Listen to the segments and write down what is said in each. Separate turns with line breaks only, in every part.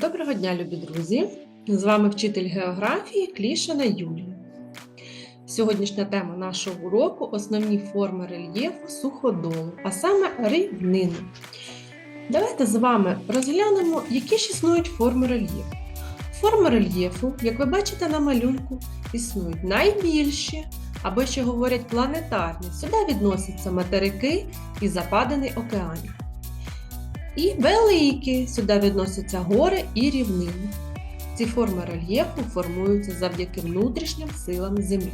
Доброго дня, любі друзі! З вами вчитель географії Клішина Юлія. Сьогоднішня тема нашого уроку основні форми рельєфу суходолу, а саме рівнини. Давайте з вами розглянемо, які ж існують форми рельєфу. Форми рельєфу, як ви бачите на малюнку, існують найбільші, або ще говорять планетарні. Сюди відносяться материки і западини океанів. І великі сюди відносяться гори і рівнини. Ці форми рельєфу формуються завдяки внутрішнім силам Землі.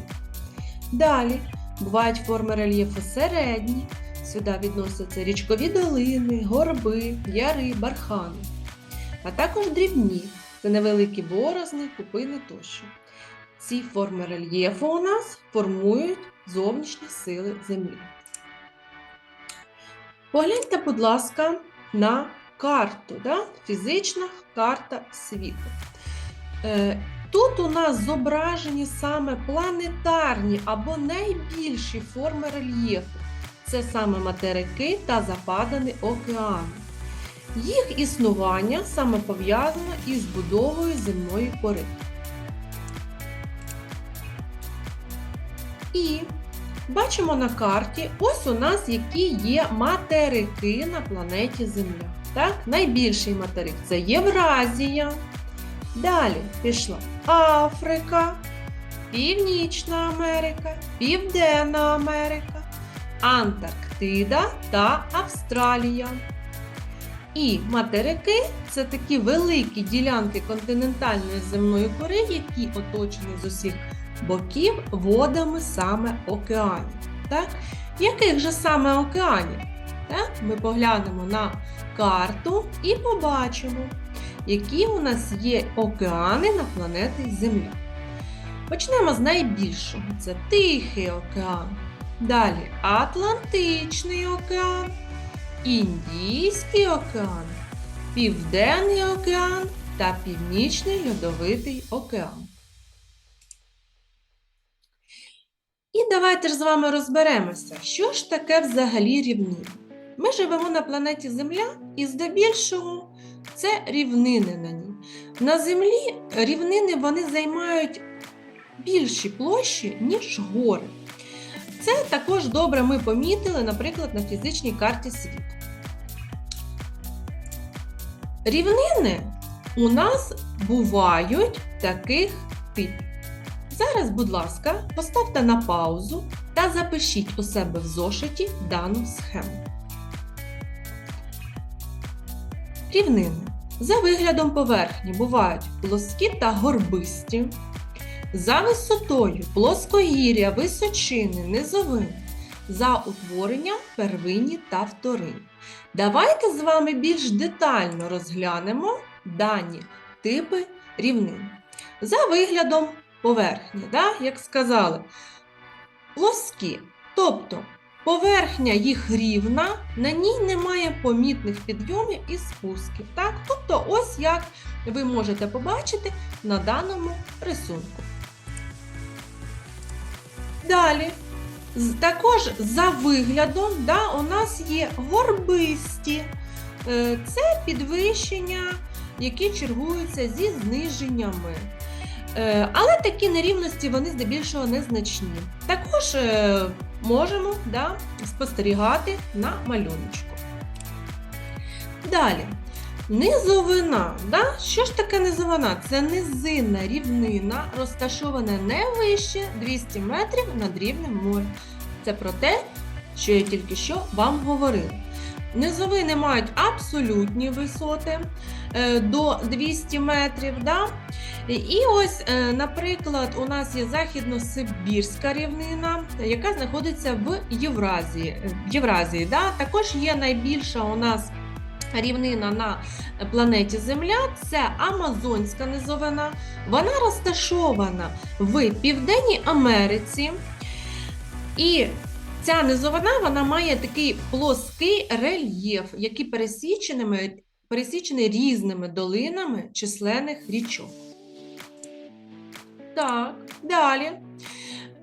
Далі бувають форми рельєфу середні, сюди відносяться річкові долини, горби, яри, бархани, а також дрібні це невеликі борозни, купини тощо. Ці форми рельєфу у нас формують зовнішні сили Землі. Погляньте, будь ласка, на карту, да? фізична карта світу. Е, Тут у нас зображені саме планетарні або найбільші форми рельєфу. Це саме материки та западини океану. Їх існування саме пов'язано із будовою земної кори. І бачимо на карті, ось у нас які є материки на планеті Земля. Так? Найбільший материк це Євразія. Далі пішла Африка, Північна Америка, Південна Америка, Антарктида та Австралія. І материки це такі великі ділянки континентальної земної кори, які оточені з усіх боків водами саме океанів. Так? Яких же саме океанів? Так? Ми поглянемо на карту і побачимо, які у нас є океани на планеті Земля. Почнемо з найбільшого це Тихий океан. Далі Атлантичний океан, Індійський океан, Південний океан та Північний Льодовитий океан. І давайте ж з вами розберемося, що ж таке взагалі рівнини. Ми живемо на планеті Земля і здебільшого це рівнини на ній. На Землі рівнини вони займають більші площі, ніж гори. Це також добре ми помітили, наприклад, на фізичній карті світу. Рівнини у нас бувають таких типів. Зараз, будь ласка, поставте на паузу та запишіть у себе в зошиті дану схему. Рівнини. За виглядом поверхні бувають плоскі та горбисті. За висотою плоскогір'я, височини, низовини. За утворенням первинні та вторинні. Давайте з вами більш детально розглянемо дані типи рівнин. За виглядом поверхні, да? як сказали, плоскі. Тобто поверхня їх рівна, на ній немає помітних підйомів і спусків. Так? Тобто, ось як ви можете побачити на даному рисунку. Далі, також за виглядом да, у нас є горбисті. Е, Це підвищення, які чергуються зі зниженнями. Е, Але такі нерівності вони здебільшого незначні. Також е, можемо да, спостерігати на малюночку. Далі. Низовина. Да? Що ж таке низовина? Це низинна рівнина, розташована не вище 200 метрів над рівнем моря. Це про те, що я тільки що вам говорила. Низовини мають абсолютні висоти до 200 метрів. Да? І ось, е, наприклад, у нас є західно-сибірська рівнина, яка знаходиться в Євразії. В Євразії да? Також є найбільша у нас рівнина на планеті Земля це Амазонська низовина. Вона розташована в Південній Америці. І ця низовина вона має такий плоский рельєф, який пересіченими, пересічений різними долинами численних річок. Так, далі.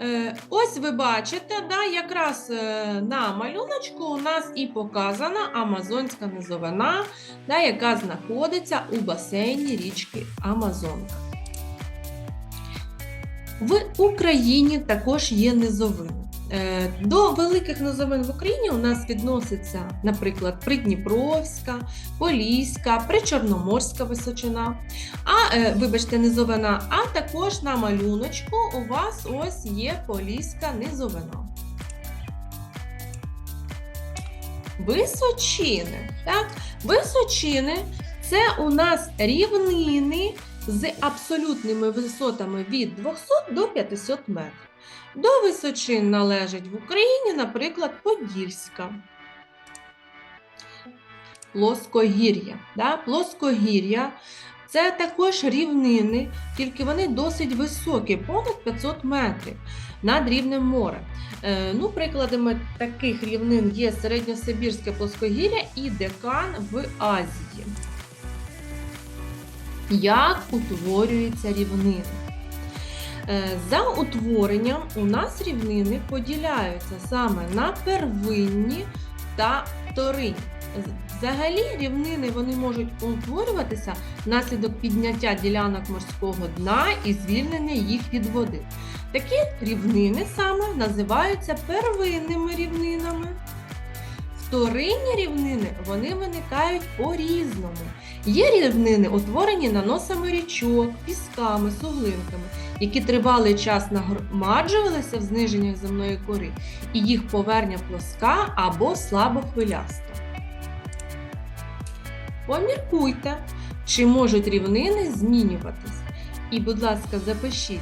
Е, Ось ви бачите, да, якраз е, на малюночку у нас і показана Амазонська низовина, да, яка знаходиться у басейні річки Амазонка. В Україні також є низовини. Е, До великих низовин в Україні у нас відноситься, наприклад, Придніпровська, Поліська, Причорноморська височина. А, е, вибачте, низовина, а також на малюночку у вас ось є Поліська низовина. Височини. Так? Височини це у нас рівнини з абсолютними висотами від 200 до 500 метрів. До височин належить в Україні, наприклад, Подільська. Плоскогір'я. Да? Плоскогір'я це також рівнини, тільки вони досить високі, понад 500 метрів над рівнем моря. Е, ну, прикладами таких рівнин є середньосибірське плоскогір'я і декан в Азії. Як утворюються рівнини? Е, За утворенням у нас рівнини поділяються саме на первинні та вторинні. Взагалі рівнини вони можуть утворюватися внаслідок підняття ділянок морського дна і звільнення їх від води. Такі рівнини саме називаються первинними рівнинами. Вторинні рівнини вони виникають по-різному. Є рівнини, утворені наносами річок, пісками, суглинками, які тривалий час нагромаджувалися в зниженнях земної кори, і їх поверхня плоска або слабо хвиляста. Поміркуйте, чи можуть рівнини змінюватись. І, будь ласка, запишіть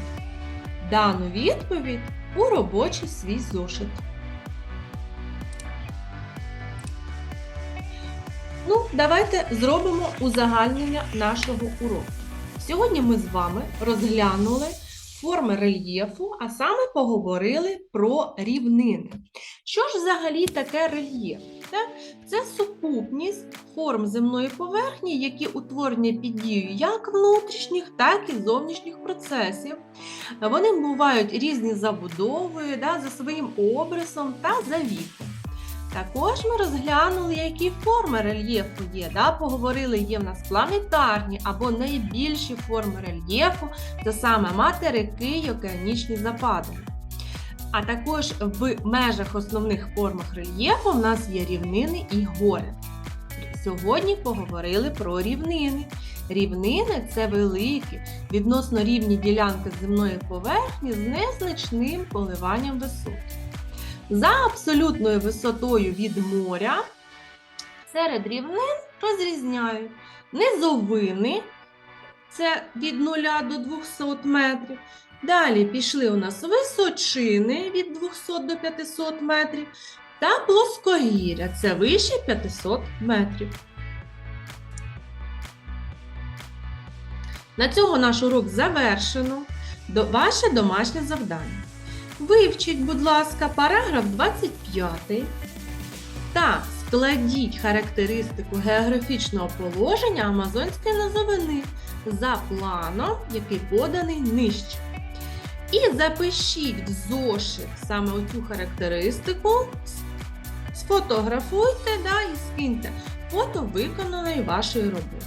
дану відповідь у робочий свій зошит. Ну, давайте зробимо узагальнення нашого уроку. Сьогодні ми з вами розглянули форми рельєфу, а саме поговорили про рівнини. Що ж взагалі таке рельєф? Це сукупність форм земної поверхні, які утворені під дією як внутрішніх, так і зовнішніх процесів. Вони бувають різні забудовою, за своїм обрисом та за віком. Також ми розглянули, які форми рельєфу є. Да? Поговорили, є в нас планетарні або найбільші форми рельєфу, це саме материки й океанічні западини. А також в межах основних формах рельєфу в нас є рівнини і гори. Сьогодні поговорили про рівнини. Рівнини це великі, відносно рівні ділянки земної поверхні з незначним коливанням висоти. За абсолютною висотою від моря серед рівнин розрізняють низовини, це від 0 до 200 метрів. Далі пішли у нас височини від 200 до 500 метрів та плоскогір'я, це вище 500 метрів. На цьому наш урок завершено. Ваше домашнє завдання. Вивчіть, будь ласка, параграф 25 та складіть характеристику географічного положення Амазонської низовини за планом, який поданий нижче. І запишіть в зошит саме оцю характеристику, сфотографуйте да, і скиньте фото виконаної вашої роботи.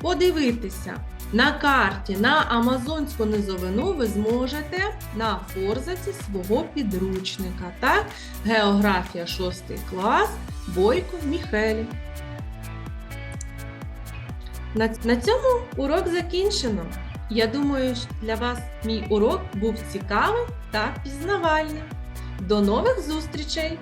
Подивитися на карті на Амазонську низовину ви зможете на форзаці свого підручника. Так? Географія 6 клас Бойко Міхелі. На, цьому урок закінчено. Я думаю, що для вас мій урок був цікавим та пізнавальним. До нових зустрічей!